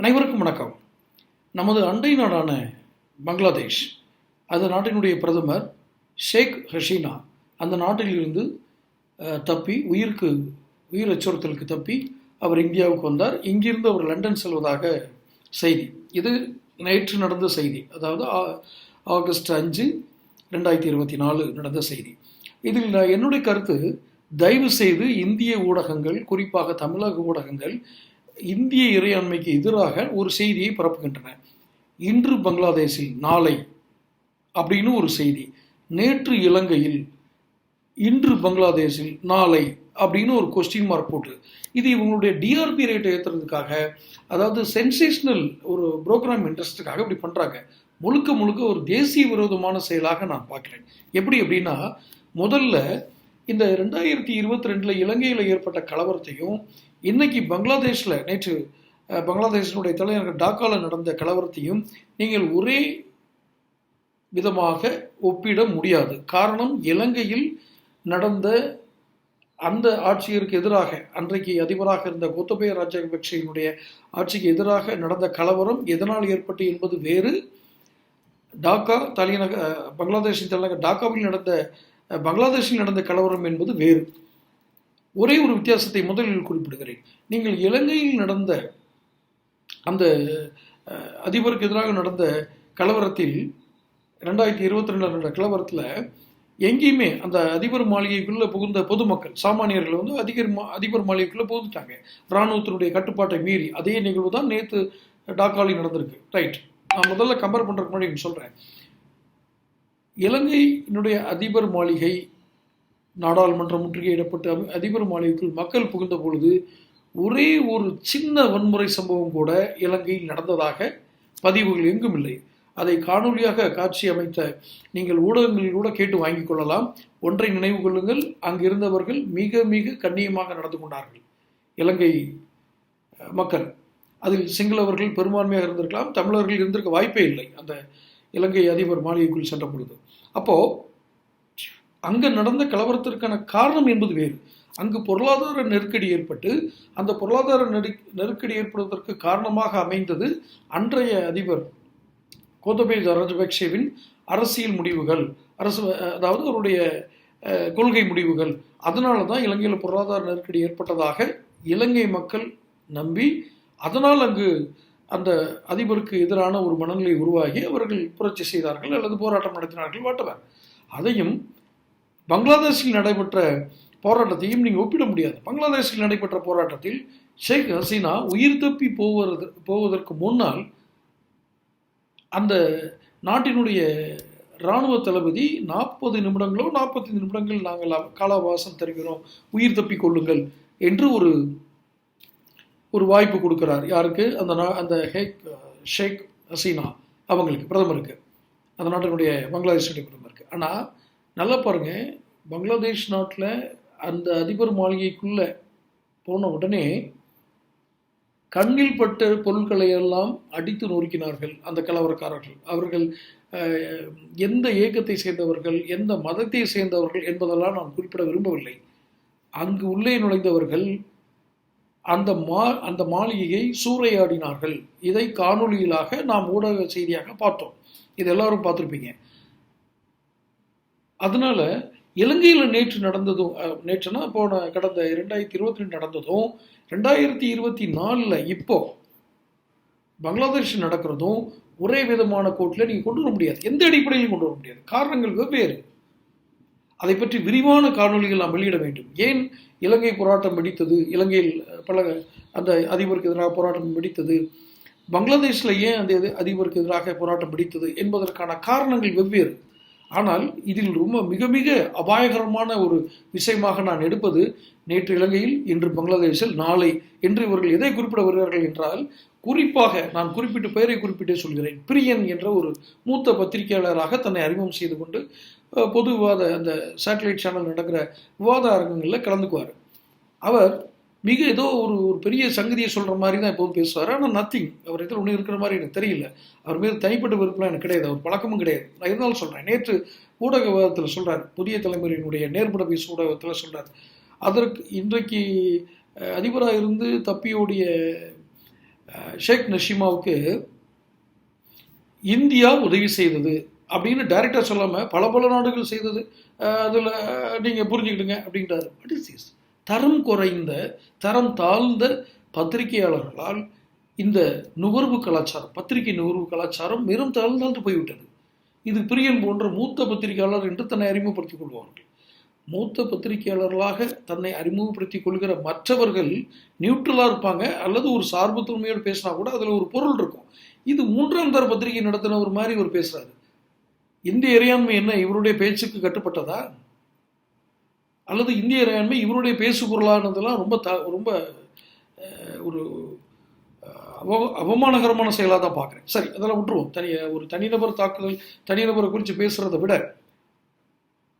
அனைவருக்கும் வணக்கம். நமது அண்டை நாடான பங்களாதேஷ் அந்த நாட்டினுடைய பிரதமர் ஷேக் ஹசீனா அந்த நாட்டிலிருந்து தப்பி உயிருக்கு உயிர் அச்சுறுத்தலுக்கு தப்பி அவர் இந்தியாவுக்கு வந்தார். இங்கிருந்து அவர் லண்டன் செல்வதாக செய்தி. இது நேற்று நடந்த செய்தி. அதாவது ஆ- ஆகஸ்ட் அஞ்சு ரெண்டாயிரத்தி இருபத்தி நாலு நடந்த செய்தி. இதில் நான் என்னுடைய கருத்து தயவு செய்து இந்திய ஊடகங்கள் குறிப்பாக தமிழக ஊடகங்கள் இந்திய இறையாண்மைக்கு எதிராக ஒரு செய்தியை பரப்புகின்றன. இன்று பங்களாதேஷில் நாளை அப்படின்னு ஒரு செய்தி. நேற்று இலங்கையில் இன்று பங்களாதேஷில் நாளை அப்படின்னு ஒரு கொஸ்டின் மார்க் போட்டு. இது இவங்களுடைய டிஆர்பி ரேட்டை ஏற்றுறதுக்காக அதாவது சென்சேஷனல் ஒரு ப்ரோக்ராம் இன்ட்ரெஸ்ட்டுக்காக இப்படி பண்ணுறாங்க முழுக்க முழுக்க ஒரு தேசிய விரோதமான செயலாக நான் பார்க்குறேன். எப்படி அப்படின்னா முதல்ல இந்த ரெண்டாயிரத்தி இருபத்தி ரெண்டில் இலங்கையில் ஏற்பட்ட கலவரத்தையும் இன்னைக்கு பங்களாதேஷில் நேற்று பங்களாதேஷினுடைய தலைநகர் டாக்காவில் நடந்த கலவரத்தையும் நீங்கள் ஒரே விதமாக ஒப்பிட முடியாது. காரணம் இலங்கையில் நடந்த அந்த ஆட்சியருக்கு எதிராக அன்றைக்கு அதிபராக இருந்த கோத்தபய ராஜபக்சேயினுடைய ஆட்சிக்கு எதிராக நடந்த கலவரம் எதனால் ஏற்பட்டு என்பது வேறு. டாக்கா தலைநகர் பங்களாதேஷின் தலைநகர் டாக்காவில் நடந்த பங்களாதேஷில் நடந்த கலவரம் என்பது வேறு. ஒரே ஒரு வித்தியாசத்தை முதலில் குறிப்பிடுகிறேன். நீங்கள் இலங்கையில் நடந்த அந்த அதிபருக்கு எதிராக நடந்த கலவரத்தில் ரெண்டாயிரத்தி இருபத்தி ரெண்டில் நடந்த கலவரத்தில் எங்கேயுமே அந்த அதிபர் மாளிகைக்குள்ளே புகுந்த பொதுமக்கள் சாமானியர்கள் வந்து அதிபர் மா அதிபர் மாளிகைக்குள்ளே புகுந்துட்டாங்க. இராணுவத்தினுடைய கட்டுப்பாட்டை மீறி அதே நிகழ்வு தான் நேற்று டாக்காலி நடந்திருக்கு. ரைட். நான் முதல்ல கம்பேர் பண்ணுறதுக்கு முன்னாடி சொல்கிறேன் இலங்கையினுடைய அதிபர் மாளிகை நாடாளுமன்றம் முற்றுகையிடப்பட்டு அம- அதிபர் மாளிகைக்குள் மக்கள் புகுந்த பொழுது ஒரே ஒரு சின்ன வன்முறை சம்பவம் கூட இலங்கையில் நடந்ததாக பதிவுகள் எங்கும் இல்லை. அதை காணொலியாக காட்சி அமைத்த நீங்கள் ஊடகங்களில் கூட கேட்டு வாங்கிக் கொள்ளலாம். ஒன்றை நினைவு கொள்ளுங்கள். அங்கிருந்தவர்கள் மிக மிக கண்ணியமாக நடந்து கொண்டார்கள். இலங்கை மக்கள். அதில் சிங்களவர்கள் பெரும்பான்மையாக இருந்திருக்கலாம். தமிழர்கள் இருந்திருக்க வாய்ப்பே இல்லை அந்த இலங்கை அதிபர் மாளிகைக்குள் சென்ற பொழுது. அப்போது அங்கு நடந்த கலவரத்திற்கான காரணம் என்பது வேறு. அங்கு பொருளாதார நெருக்கடி ஏற்பட்டு அந்த பொருளாதார நெரு- நெருக்கடி ஏற்படுவதற்கு காரணமாக அமைந்தது அன்றைய அதிபர் கோத்தபய ராஜபக்சேவின் அரசியல் முடிவுகள் அரசு அதாவது அவருடைய கொள்கை முடிவுகள். அதனால தான் இலங்கையில் பொருளாதார நெருக்கடி ஏற்பட்டதாக இலங்கை மக்கள் நம்பி அதனால் அங்கு அந்த அதிபருக்கு எதிரான ஒரு மனநிலை உருவாகி அவர்கள் புரட்சி செய்தார்கள் அல்லது போராட்டம் நடத்தினார்கள் வாட்டவர். அதையும் பங்களாதேஷில் நடைபெற்ற போராட்டத்தையும் நீங்கள் ஒப்பிட முடியாது. பங்களாதேஷில் நடைபெற்ற போராட்டத்தில் ஷேக் ஹசீனா உயிர் தப்பி போவது போவதற்கு முன்னால் அந்த நாட்டினுடைய இராணுவ தளபதி நாற்பது நிமிடங்களோ நாற்பத்தைந்து நிமிடங்கள் நாங்கள் காலாவாசம் தருகிறோம். உயிர் தப்பி கொள்ளுங்கள் என்று ஒரு ஒரு வாய்ப்பு கொடுக்கிறார். யாருக்கு? அந்த நா- அந்த ஹேக் ஷேக் ஹசீனா அவங்களுக்கு பிரதமருக்கு. அந்த நாட்டினுடைய பங்களாதேஷுடைய பிரதமருக்கு. ஆனால் நல்லா பாருங்க. பங்களாதேஷ் நாட்டில் அந்த அதிபர் மாளிகைக்குள்ளே போன உடனே கண்ணில் பட்ட பொருட்களை எல்லாம் அடித்து நொறுக்கினார்கள் அந்த கலவரக்காரர்கள். அவர்கள் எந்த இயக்கத்தை சேர்ந்தவர்கள் எந்த மதத்தை சேர்ந்தவர்கள் என்பதெல்லாம் நான் குறிப்பிட விரும்பவில்லை. அங்கு உள்ளே நுழைந்தவர்கள் அந்த மா அந்த மாளிகையை சூறையாடினார்கள். இதை காணொளியிலாக நாம் ஊடக செய்தியாக பார்த்தோம். இது எல்லாரும் பார்த்துருப்பீங்க. அதனால இலங்கையில் நேற்று நடந்ததும் நேற்றுனா போன கடந்த ரெண்டாயிரத்தி இருபத்தி ரெண்டு நடந்ததும் ரெண்டாயிரத்தி இருபத்தி நாலில் இப்போ பங்களாதேஷ் நடக்கிறதும் ஒரே விதமான கோட்டில் நீங்கள் கொண்டு வர முடியாது. எந்த அடிப்படையிலும் கொண்டு வர முடியாது. காரணங்கள் வெவ்வேறு. அதை பற்றி விரிவான காணொளிகள் நாம் வெளியிட வேண்டும். ஏன் இலங்கை போராட்டம் வெடித்தது? இலங்கையில் பல அந்த அதிபருக்கு எதிராக போராட்டம் வெடித்தது. பங்களாதேஷில் ஏன் அந்த அதிபருக்கு எதிராக போராட்டம் வெடித்தது என்பதற்கான காரணங்கள் வெவ்வேறு. ஆனால் இதில் ரொம்ப மிக மிக அபாயகரமான ஒரு விஷயமாக நான் எடுப்பது நேற்று இலங்கையில் இன்று பங்களாதேஷில் நாளை என்று இவர்கள் எதை குறிப்பிட வருகிறார்கள் என்றால் குறிப்பாக நான் குறிப்பிட்டு பெயரை குறிப்பிட்டே சொல்கிறேன். பிரியன் என்ற ஒரு மூத்த பத்திரிகையாளராக தன்னை அறிமுகம் செய்து கொண்டு பொது விவாத அந்த சேட்டலைட் சேனல் நடக்கிற விவாத அரங்கங்களில் கலந்துக்குவார். அவர் மிக ஏதோ ஒரு ஒரு பெரிய சங்கதியை சொல்கிற மாதிரி தான் எப்போதும் பேசுவார். ஆனால் நத்திங் அவர் இதில் ஒன்றும் இருக்கிற மாதிரி எனக்கு தெரியல. அவர் மீது தனிப்பட்ட விருப்பம்லாம் எனக்கு கிடையாது. அவர் பழக்கமும் கிடையாது. நான் இருந்தாலும் சொல்கிறேன் நேற்று ஊடக விவாதத்தில் சொல்கிறார் புதிய தலைமுறையினுடைய நேர்பட பேசு ஊடகத்தில் சொல்கிறார் அதற்கு இன்றைக்கு அதிபராக இருந்து தப்பியோடைய ஷேக் நஷீமாவுக்கு இந்தியா உதவி செய்தது அப்படின்னு டைரக்டாக சொல்லாமல் பல பல நாடுகள் செய்தது. அதில் நீங்கள் புரிஞ்சுக்கிடுங்க அப்படின்றாரு. வாட் இஸ் திஸ் தரம் குறைந்த தரம் தாழ்ந்த பத்திரிகையாளர்களால் இந்த நுகர்வு கலாச்சாரம் பத்திரிகை நுகர்வு கலாச்சாரம் வெறும் தாழ்ந்தாழ்ந்து போய்விட்டது. இது பிரியன் போன்ற மூத்த பத்திரிகையாளர் என்று தன்னை அறிமுகப்படுத்திக் கொள்வார்கள். மூத்த பத்திரிகையாளர்களாக தன்னை அறிமுகப்படுத்திக் கொள்கிற மற்றவர்கள் நியூட்ரலாக இருப்பாங்க அல்லது ஒரு சார்புத்தன்மையோடு பேசினா கூட அதில் ஒரு பொருள் இருக்கும். இது மூன்றாம் தர பத்திரிகை நடத்தின ஒரு மாதிரி இவர் பேசுறாரு. இந்த இறையாண்மை என்ன இவருடைய பேச்சுக்கு கட்டுப்பட்டதா? அல்லது இந்திய இறையாண்மை இவருடைய பேசு பொருளானதெல்லாம் ரொம்ப த ரொம்ப ஒரு அவ அவமானகரமான செயலாக தான் பார்க்குறேன். சரி அதெல்லாம் விட்டுருவோம். தனி ஒரு தனிநபர் தாக்குதல் தனிநபரை குறித்து பேசுகிறத விட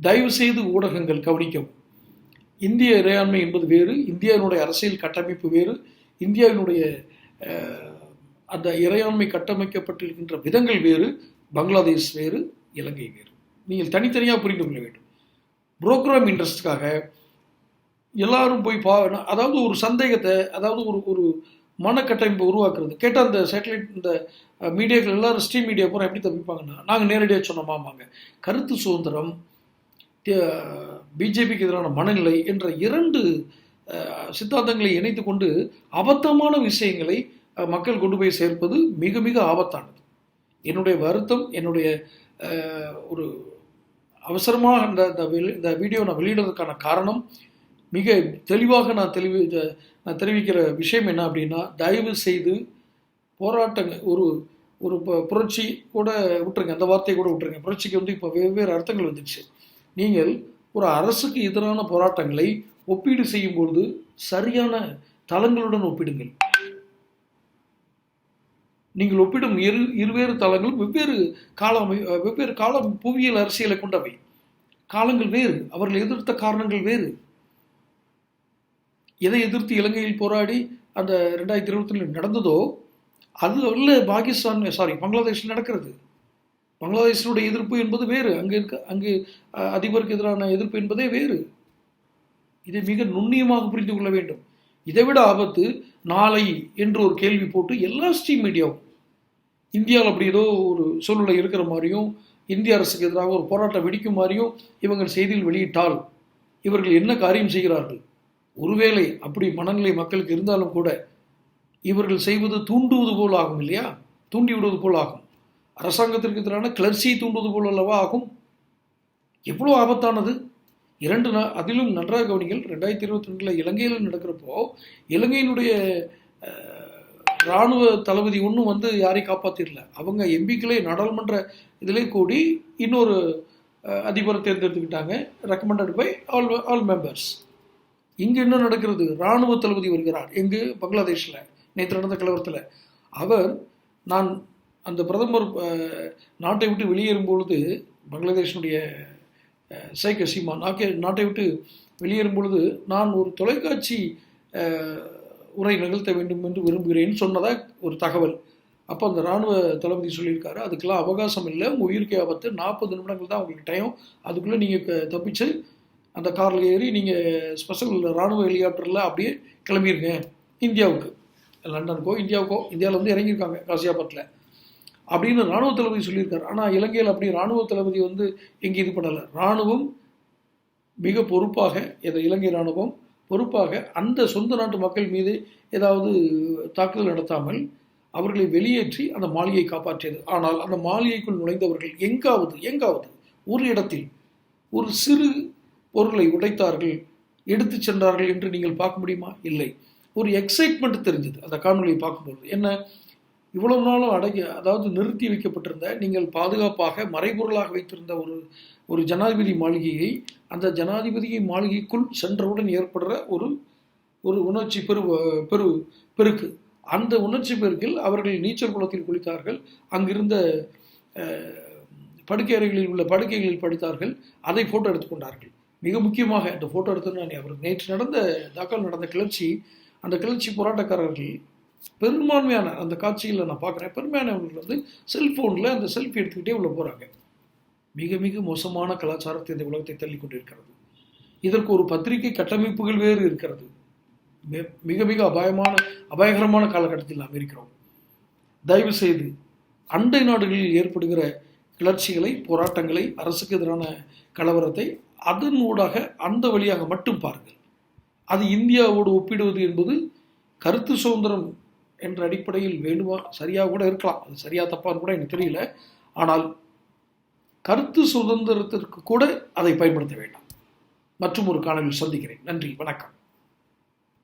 தயவு செய்து ஊடகங்கள் கவனிக்கவும். இந்திய இறையாண்மை என்பது வேறு இந்தியாவினுடைய அரசியல் கட்டமைப்பு வேறு இந்தியாவினுடைய அந்த இறையாண்மை கட்டமைக்கப்பட்டிருக்கின்ற விதங்கள் வேறு பங்களாதேஷ் வேறு இலங்கை வேறு. நீங்கள் தனித்தனியாக புரிந்து கொள்ள வேண்டும். புரோக்ராம் இன்ட்ரெஸ்ட்காக எல்லாரும் போய் பா அதாவது ஒரு சந்தேகத்தை அதாவது ஒரு ஒரு மனக்கட்டமைப்பை உருவாக்குறது. கேட்டால் அந்த சேட்டலைட் இந்த மீடியாக்கள் எல்லாரும் ஸ்ட்ரீம் மீடியா பூரா எப்படி தப்பிப்பாங்கன்னா நாங்கள் நேரடியாக சொன்னோமாமாங்க கருத்து சுதந்திரம் பிஜேபிக்கு எதிரான மனநிலை என்ற இரண்டு சித்தாந்தங்களை இணைத்து கொண்டு அபத்தமான விஷயங்களை மக்கள் கொண்டு போய் சேர்ப்பது மிக மிக ஆபத்தானது. என்னுடைய வருத்தம் என்னுடைய ஒரு அவசரமாக இந்த இந்த இந்த வீடியோ நான் வெளியிடுறதுக்கான காரணம் மிக தெளிவாக நான் தெளிவு நான் தெரிவிக்கிற விஷயம் என்ன அப்படின்னா தயவு செய்து போராட்டங்கள் ஒரு ஒரு புரட்சி கூட விட்டுருங்க அந்த வார்த்தையை கூட விட்டுருங்க. புரட்சிக்கு வந்து இப்போ வெவ்வேறு அர்த்தங்கள் வந்துடுச்சு. நீங்கள் ஒரு அரசுக்கு எதிரான போராட்டங்களை ஒப்பீடு செய்யும்பொழுது சரியான தளங்களுடன் ஒப்பிடுங்கள். நீங்கள் ஒப்பிடும் இரு இருவேறு தளங்களும் வெவ்வேறு காலம் வெவ்வேறு காலம் புவியியல் அரசியலை கொண்டவை. காலங்கள் வேறு அவர்கள் எதிர்த்த காரணங்கள் வேறு. எதை எதிர்த்து இலங்கையில் போராடி அந்த ரெண்டாயிரத்தி இருபத்தி நடந்ததோ அது அல்ல பாகிஸ்தான் சாரி பங்களாதேஷில் நடக்கிறது. பங்களாதேஷனுடைய எதிர்ப்பு என்பது வேறு அங்கே இருக்க அங்கு அதிபருக்கு எதிரான எதிர்ப்பு என்பதே வேறு. இதை மிக நுண்ணியமாக புரிந்து கொள்ள வேண்டும். இதைவிட ஆபத்து நாளை என்று ஒரு கேள்வி போட்டு எல்லா ஸ்ட்ரீம் மீடியாவும் இந்தியாவில் அப்படி ஏதோ ஒரு சூழ்நிலை இருக்கிற மாதிரியும் இந்திய அரசுக்கு எதிராக ஒரு போராட்டம் வெடிக்கும் மாதிரியும் இவங்கள் செய்தியில் வெளியிட்டால் இவர்கள் என்ன காரியம் செய்கிறார்கள்? ஒருவேளை அப்படி மனநிலை மக்களுக்கு இருந்தாலும் கூட இவர்கள் செய்வது தூண்டுவது போல் ஆகும் இல்லையா? தூண்டி விடுவது போல் ஆகும். அரசாங்கத்திற்கு எதிரான கிளர்ச்சியை தூண்டுவது போல் அல்லவா ஆகும்? எவ்வளோ ஆபத்தானது? இரண்டு நா அதிலும் நன்றாக கவனிங்கள் ரெண்டாயிரத்தி இருபத்தி ரெண்டில் இலங்கையில் நடக்கிறப்போ இலங்கையினுடைய இராணுவ தளபதி ஒன்றும் வந்து யாரையும் காப்பாற்றிடல அவங்க எம்பிக்களே நாடாளுமன்ற இதிலே கூடி இன்னொரு அதிபரை தேர்ந்தெடுத்துக்கிட்டாங்க. Recommended by all all members இங்கே என்ன நடக்கிறது? இராணுவ தளபதி வருகிறார். எங்கு? பங்களாதேஷில். நேற்று நடந்த கலவரத்தில். அவர் நான் அந்த பிரதமர் நாட்டை விட்டு வெளியேறும் பொழுது பங்களாதேஷனுடைய அஹ், சீமான். நாக்கே நாட்டை விட்டு வெளியேறும் பொழுது நான் ஒரு தொலைக்காட்சி உரை நிகழ்த்த வேண்டும் என்று விரும்புகிறேன் சொன்னதாக ஒரு தகவல். அப்போ அந்த இராணுவ தளபதி சொல்லியிருக்காரு அதுக்கெல்லாம் அவகாசம் இல்லை உங்கள் உயிருக்கு ஆபத்து. நாற்பது நிமிடங்கள் தான் உங்களுக்கு டைம் அதுக்குள்ளே நீங்கள் தப்பிச்சு அந்த காரில் ஏறி நீங்கள் ஸ்பெஷல் இராணுவ ஹெலிகாப்டரில் அப்படியே கிளம்பிடுங்க இந்தியாவுக்கு. லண்டனுக்கோ இந்தியாவுக்கோ இந்தியாவில் வந்து இறங்கியிருக்காங்க காசியாபாத்தில் அப்படின்னு இராணுவ தளபதி சொல்லியிருக்காரு. ஆனால் இலங்கையில் அப்படி இராணுவ தளபதி வந்து எங்கே இது பண்ணலை. இராணுவம் மிக பொறுப்பாக இந்த இலங்கை இராணுவம் பொறுப்பாக அந்த சொந்த நாட்டு மக்கள் மீது ஏதாவது தாக்குதல் நடத்தாமல் அவர்களை வெளியேற்றி அந்த மாளிகையை காப்பாற்றியது. ஆனால் அந்த மாளிகைக்குள் நுழைந்தவர்கள் எங்காவது எங்காவது ஒரு இடத்தில் ஒரு சிறு பொருளை உடைத்தார்கள் எடுத்து சென்றார்கள் என்று நீங்கள் பார்க்க முடியுமா? இல்லை. ஒரு எக்ஸைட்மெண்ட் தெரிஞ்சது. அந்த காணொலியை பார்க்கும்போது என்ன? இவ்வளவு நாளும் அடங்கி அதாவது நிறுத்தி வைக்கப்பட்டிருந்த நீங்கள் பாதுகாப்பாக மறைபொருளாக வைத்திருந்த ஒரு ஒரு ஜனாதிபதி மாளிகையை அந்த ஜனாதிபதி மாளிகைக்குள் சென்றவுடன் ஏற்படுற ஒரு ஒரு உணர்ச்சி பெரு பெரு பெருக்கு. அந்த உணர்ச்சி பெருக்கில் அவர்கள் நீச்சல் குளத்தில் குளித்தார்கள். அங்கிருந்த படுக்கை அறைகளில் உள்ள படுக்கைகளில் படித்தார்கள். அதை ஃபோட்டோ எடுத்துக்கொண்டார்கள் மிக முக்கியமாக அந்த ஃபோட்டோ எடுத்து நான் அவர் நேற்று நடந்த தாக்கல் நடந்த கிளர்ச்சி அந்த கிளர்ச்சி போராட்டக்காரர்கள் பெரும்பான்மையான அந்த காட்சியில் நான் பார்க்குறேன். பெரும்பான்மையானவர்கள் வந்து செல்ஃபோனில் அந்த செல்ஃபி எடுத்துக்கிட்டே உள்ள போகிறாங்க மிக மிக மோசமான கலாச்சாரத்தை இந்த உலகத்தை தள்ளி கொண்டிருக்கிறது. இதற்கு ஒரு பத்திரிகை கட்டமைப்புகள் வேறு இருக்கிறது. மிக மிக அபாயமான அபாயகரமான காலகட்டத்தில் நாம் இருக்கிறோம். தயவு செய்து அண்டை நாடுகளில் ஏற்படுகிற கிளர்ச்சிகளை போராட்டங்களை அரசுக்கு எதிரான கலவரத்தை அதன் ஊடாக அந்த வழியாக மட்டும் பாருங்கள். அது இந்தியாவோடு ஒப்பிடுவது என்பது கருத்து சுதந்திரம் என்ற அடிப்படையில் வேண்டுமா? சரியாக கூட இருக்கலாம். அது சரியா தப்பான்னு கூட எனக்கு தெரியல. ஆனால் கருத்து சுதந்திரத்திற்கு கூட அதை பயன்படுத்த வேண்டாம். மற்றும் ஒரு காணொலியில் சந்திக்கிறேன். நன்றி. வணக்கம்.